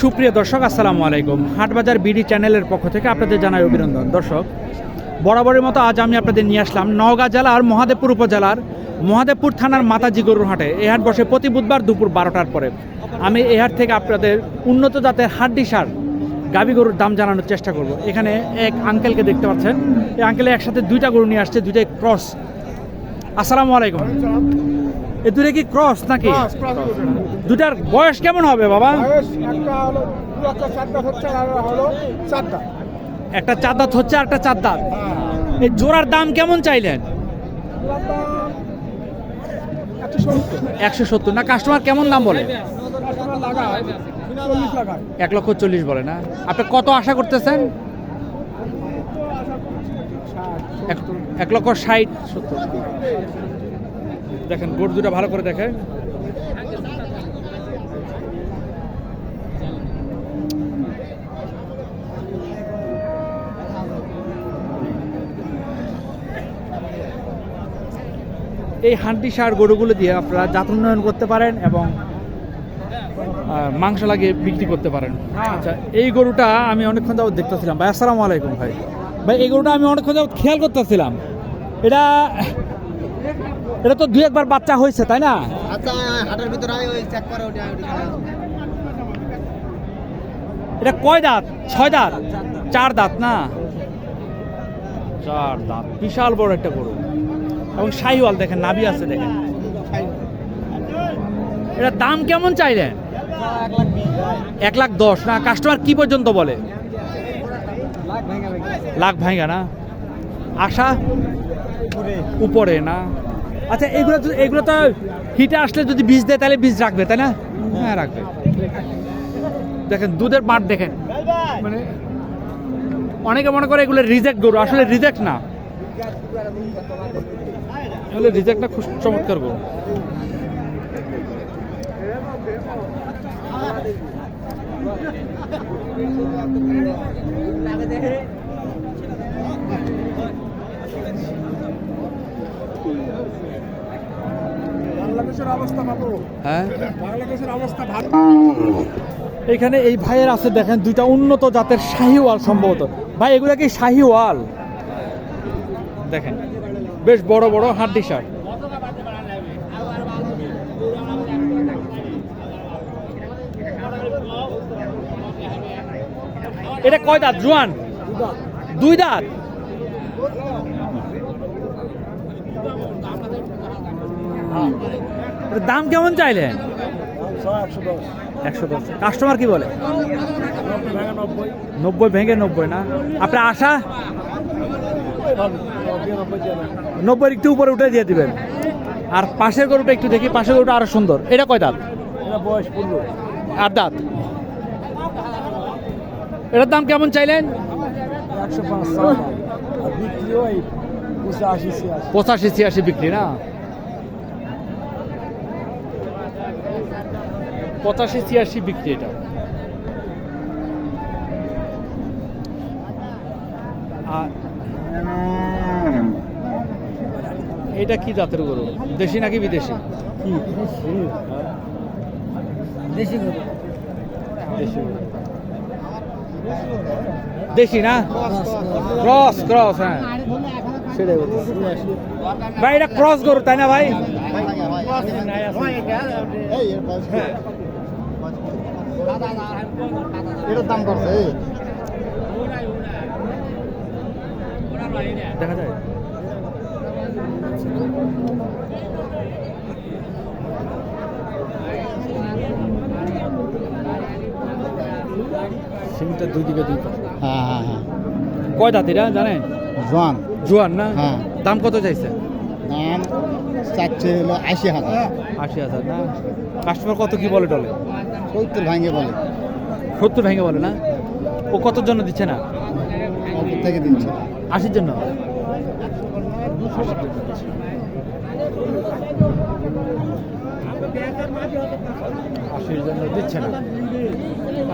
সুপ্রিয় দর্শক, আসসালামু আলাইকুম। হাটবাজার বিডি চ্যানেলের পক্ষ থেকে আপনাদের জানাই অভিনন্দন। দর্শক, বরাবরের মতো আজ আমি আপনাদের নিয়ে আসলাম নওগাঁ জেলার মহাদেবপুর উপজেলার মহাদেবপুর থানার মাতাজি গরুর হাটে। এই হাট বসে প্রতি বুধবার দুপুর বারোটার পরে। আমি এই হাট থেকে আপনাদের উন্নত জাতের হাড্ডি সার গাবি গরুর দাম জানানোর চেষ্টা করব। এখানে এক আঙ্কেলকে দেখতে পাচ্ছেন। এই আঙ্কেলে একসাথে দুইটা গরু নিয়ে আসছে দুইটাই ক্রস আসসালামু আলাইকুম। এ দুটো কি ক্রস নাকি? দুটার বয়স কেমন হবে বাবা? একটা চার দাঁত হচ্ছে আর একটা চার দাঁত। এই জোড়ার দাম কেমন চাইলেন? একশো সত্তর। না কাস্টমার কেমন দাম বলে? এক লক্ষ চল্লিশ বলে না? আপনি কত আশা করতেছেন? এক লক্ষ ষাট। সত্তর। দেখেন গোট দুটা ভালো করে দেখেন। এই হান্ডি সার গরুগুলো দিয়ে আপনারা জাত উন্নয়ন করতে পারেন এবং মাংস লাগিয়ে বিক্রি করতে পারেন। আচ্ছা এই গরুটা আমি অনেকক্ষণ যাবত দেখতেছিলাম। ভাই আসসালামু আলাইকুম ভাই। ভাই এই গরুটা আমি অনেকক্ষণ যাবত খেয়াল করতেছিলাম। এটা এটা তো দু একবার বাচ্চা হয়েছে তাই না? আচ্ছা এটা কয় দাঁত? ছয় দাঁত। চার দাঁত না? চার দাঁত। বিশাল বড় একটা গরু। এবং শাহিওয়াল দেখেন নাবি আছে দেখেন। এটা দাম কেমন চাইলেন এক লাখ দশ। না কাস্টমার কি পর্যন্ত বলে? লাখ ভাঙা না? আশা? উপরে না? আচ্ছা এগুলো এগুলো তো হিটে আসলে যদি বীজ দেয়, তাহলে বীজ রাখবে, তাই না? হ্যাঁ রাখবে। দেখেন, দুধের মাঠ দেখেন। মানে অনেকে মনে করে এগুলো রিজেক্ট গরু। আসলে রিজেক্ট না। এগুলো রিজেক্ট না খুব চমৎকার গো হ্যাঁ? এখানে এই ভাইয়ের আছে দেখেন দুইটা উন্নত জাতের শাহিওয়াল সম্ভবত। ভাই এগুলা কি শাহিওয়াল? দেখেন। বেশ বড় বড় হাড্ডি সার। এটা কয় দাঁত, জোয়ান? দুই দাঁত? দাম কেমন চাইলেন? একশো দশ। কাস্টমার কি বলে? নব্বই ভেঙে নব্বই। না আপনার আশা? নব্বই একটু উপরে উঠে দিয়ে দিবেন। আর পাশের গরুটা একটু দেখি পাশের গরুটা আরও সুন্দর। এটা কয় দাঁত? এটা বয়স পনেরো। আর দাঁত? এটার দাম কেমন চাইলেন? পঁচাশি ছিয়াশি বিক্রি না? পঁচাশি ছিয়াশি বিক্রি এটা। আর এটা কি জাতের গরু? দেশি নাকি বিদেশি? দেশি গরু। দেশি গরু। দেশি না? ক্রস ক্রস হ্যাঁ। সেটাই ভাই এটা ক্রস গরু তাই না ভাই? এটার দাম করছে দেখা যায়? সিমটা দুই দিকে দুই হ্যাঁ হ্যাঁ হ্যাঁ। কয় দাঁতিরা জানেন? জোয়ান। জোয়ান না? হ্যাঁ। দাম কত চাইছে? দাম হলো আশি হাজার। আশি হাজার না? কাস্টমার কত কি বলে টলে? সত্তর ভাঙে বলে। সত্তর ভেঙে বলে না? ও কতর জন্য দিচ্ছে না? থেকে দিচ্ছে। আশির জন্য? আশির জন্য দিচ্ছে না।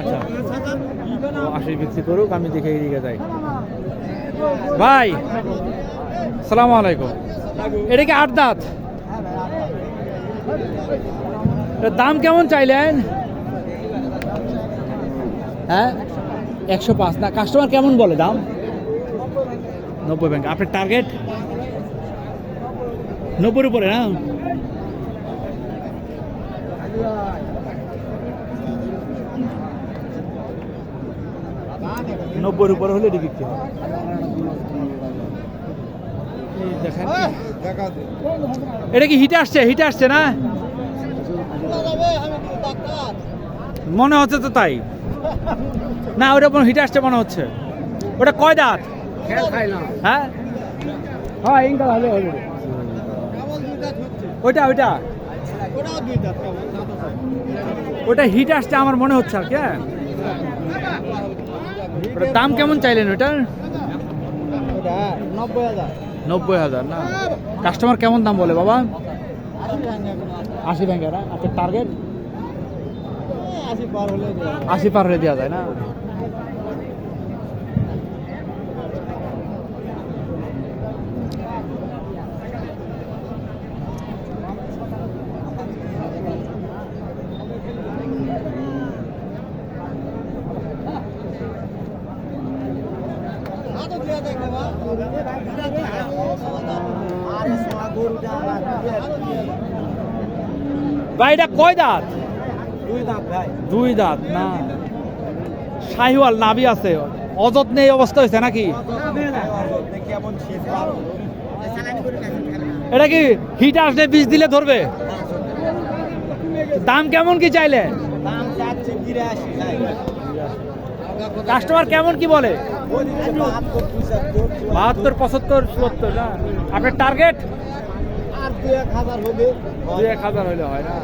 আচ্ছা। বিক্রি করুক, আমি দেখে এদিকে যাই। ভাই, সালাম আলাইকুম। এটা কি আট দাঁত? দাম কেমন চাইলেন? হ্যাঁ? একশো পাঁচ। না, কাস্টমার কেমন বলে দাম? নব্বই ব্যাংক। আপনার টার্গেট? নব্বইয়ের উপরে না নব্বইয়ের উপরে হলে এটি বিক্রি হবে এটা কি হিটে আসছে হিটে আসছে না মনে হচ্ছে তো তাই। না ওটা কোনো হিটে আসছে মনে হচ্ছে। ওটা কয় দাঁত? হ্যাঁ? হ্যাঁ ইনকা ভালো হবে ওইটা ওইটা। ওটা হিট আসছে আমার মনে হচ্ছে আর কি হ্যাঁ। দাম কেমন চাইলেন ওটার নব্বই হাজার, না। কাস্টমার কেমন দাম বলে বাবা? আশি ব্যাংকের আপনার টার্গেট পার হলে আশি পার হলে দেওয়া যায়, না? ভাই এটা কয় দাঁত? দুই দাম ভাই। দুই দাঁত না। শাহিওয়াল নাবি আছে। অযত্নে এই অবস্থা হয়েছে নাকি? কেমন এটা কি হিট আসলে বীজ দিলে ধরবে? দাম কেমন কি চাইলে? কাস্টমার কেমন কি বলে? বাহাত্তর পঁচাত্তর চুয়াত্তর না? আপনার টার্গেট দু এক হাজার হয় না?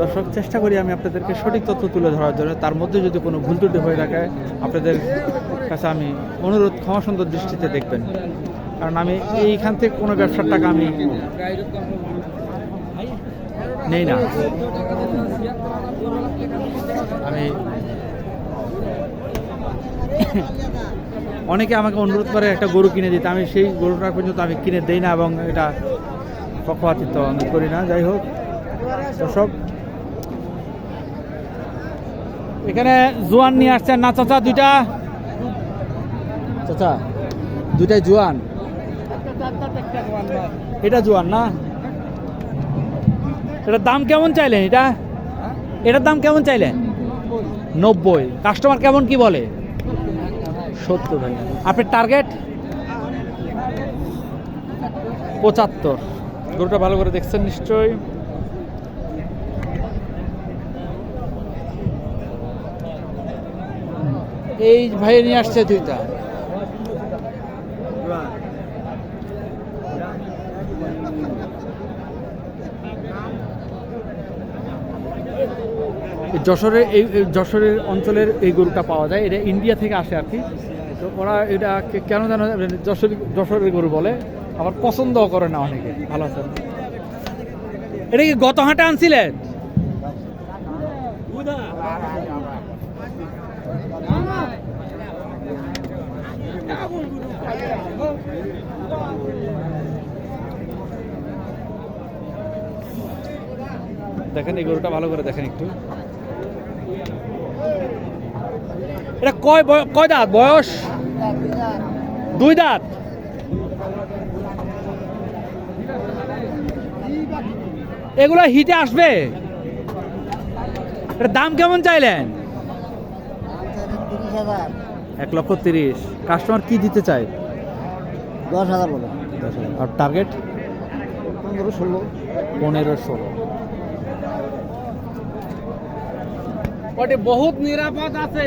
দর্শক চেষ্টা করি আমি আপনাদেরকে সঠিক তথ্য তুলে ধরার জন্য। তার মধ্যে যদি কোনো ভুল ত্রুটি হয়ে থাকে আপনাদের কাছে আমি অনুরোধ ক্ষমা সুন্দর দৃষ্টিতে দেখবেন। কারণ আমি এইখান থেকে কোনো ব্যবসার টাকা আমি নেই না। আমি অনেকে আমাকে অনুরোধ করে একটা গরু কিনে দিতে। আমি সেই গরুটা পর্যন্ত আমি কিনে দেই না এবং এটা পক্ষপাতিত্ব আমি করি না। যাই হোক, দর্শক, এখানে জোয়ান নিয়ে আসছেন। না, চাচা, দুইটা? চাচা, দুইটাই জোয়ান। এটা জোয়ান না? এটার দাম কেমন চাইলেন এটা? এটার দাম কেমন চাইলেন? নব্বই। কাস্টমার কেমন কি বলে? সত্তর আপনার টার্গেট পঁচাত্তর। গরুটা ভালো করে দেখছেন নিশ্চয়ই। এই ভাই নিয়ে আসছে দুইটা এই যশোরের এই যশোরের অঞ্চলের এই গরুটা পাওয়া যায়। এটা ইন্ডিয়া থেকে আসে আর কি। তো ওরা এটা কেন যেন যশোর, যশোরের গরু বলে। আবার পছন্দও করে না অনেকে। ভালো আছে। এটা কি গত হাটে আনছিলেন? দেখেন এই গরুটা ভালো করে দেখেন একটু। এটা কয় কয় দাঁত? বয়স? দুই দাঁত? এগুলো হিটে আসবে? এটার দাম কেমন চাইলেন? এক লক্ষ তিরিশ। কাস্টমার কি দিতে চায়? দশ হাজার বলো। আর টার্গেট? পনেরো ষোলো। পনেরো ষোলো। ওটি বহুত নিরাপদ আছে।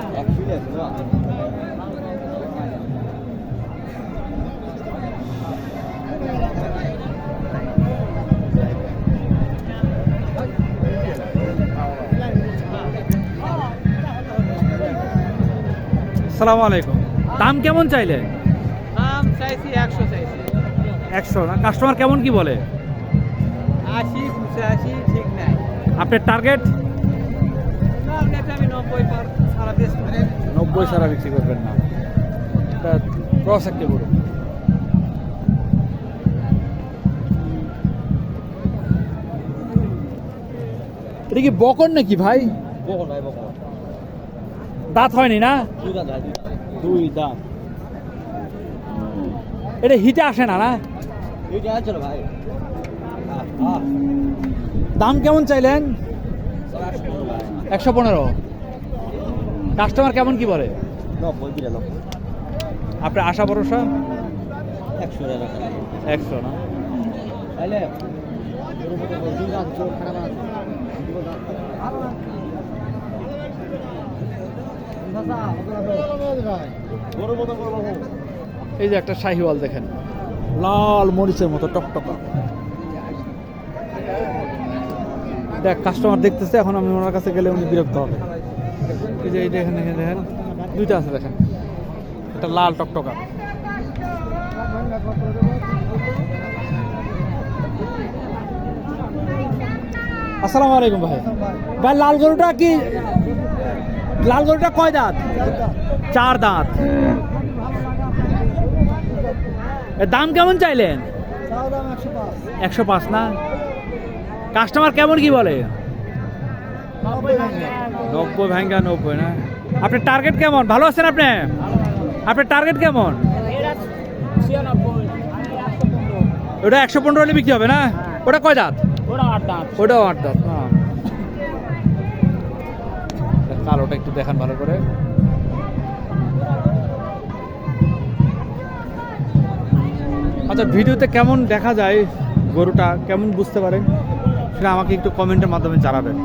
আসসালামু আলাইকুম। দাম কেমন চাইলে? দাম চাইছি একশো চাইছি। একশো না? কাস্টমার কেমন কি বলে? আশি পঁচাশি ঠিক নাই। আপনার টার্গেট টার্গেট নব্বই সারা বিক্রি করবেন না। এটা ক্রস একটা গরু। এটা কি বকন নাকি ভাই? বকন ভাই বকন। দাঁত হয়নি না? দুই দাঁত এটা হিটে আসে না না? ভাই। দাম কেমন চাইলেন? একশো পনেরো। কাস্টমার কেমন কি বলে? নব্বই বিরানব্বই। আপনার আশা ভরসা? একশো একশো না? এই যে একটা শাহিওয়াল দেখেন। লাল মরিচের মতো টকটকা দেখ কাস্টমার দেখতেছে এখন আমি ওনার কাছে গেলে উনি বিরক্ত হবে। এই যে, এই দেখেন এখানে দেখেন, দুইটা আছে দেখেন। একটা লাল টকটকা। আসসালামু আলাইকুম ভাই। ভাই, লাল গরুটা কি, লাল গরুটা কয় দাঁত? চার দাঁত। দাম কেমন চাইলেন? একশো পাঁচ না? কাস্টমার কেমন কি বলে? নব্বই ভাঙ্গা নব্বই না? আপনার টার্গেট কেমন? ভালো আছেন আপনি? আপনার টার্গেট কেমন? ওটা একশো পনেরো হলে বিক্রি হবে না? ওটা কয় দাঁত? ওটাও আট দাঁত কালোটা একটু দেখান ভালো করে। আচ্ছা ভিডিওতে কেমন দেখা যায় গরুটা? কেমন বুঝতে পারেন? সেটা আমাকে একটু কমেন্টের মাধ্যমে জানাবেন।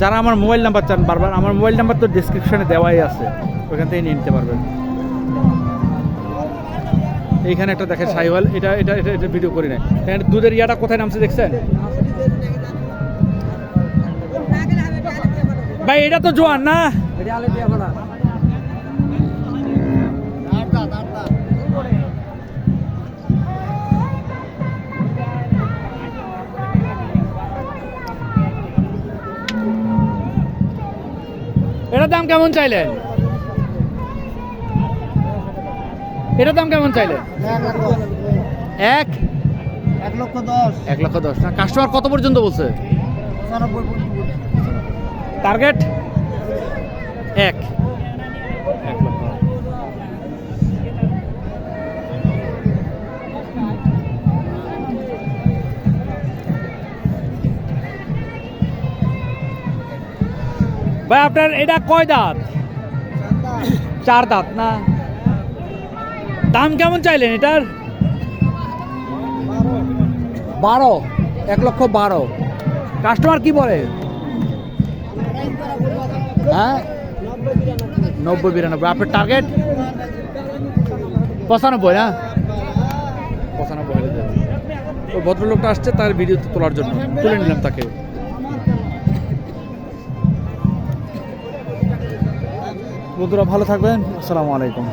যারা আমার মোবাইল নাম্বার চান বারবার আমার মোবাইল নাম্বার তো ডিসক্রিপশনে দেওয়াই আছে। ওখান থেকে নিয়ে নিতে পারবেন। এইখানে একটা দেখেন সাইওয়াল এটা এটা এটা এটা ভিডিও করি না এখানে দুধের ইয়াটা কোথায় নামছে দেখছেন? ভাই এটা তো জোয়ান না? এটার দাম কেমন চাইলে এটার দাম কেমন চাইলে এক? এক লক্ষ দশ। এক লক্ষ দশ না কাস্টমার কত পর্যন্ত বলছে। টার্গেট এক এক। ভাই, আপনার এটা কয় দাঁত? চার দাঁত না? দাম কেমন চাইলেন এটার? বারো, এক লক্ষ বারো। কাস্টমার কি বলে? হ্যাঁ? নব্বই বিরানব্বই। আপনার টার্গেট পঁচানব্বই, না? পঁচানব্বই ভদ্রলোকটা আসছে, তার ভিডিও তোলার জন্য। তুলে নিলাম তাকে। বন্ধুরা ভালো থাকবেন। আসসালামু আলাইকুম।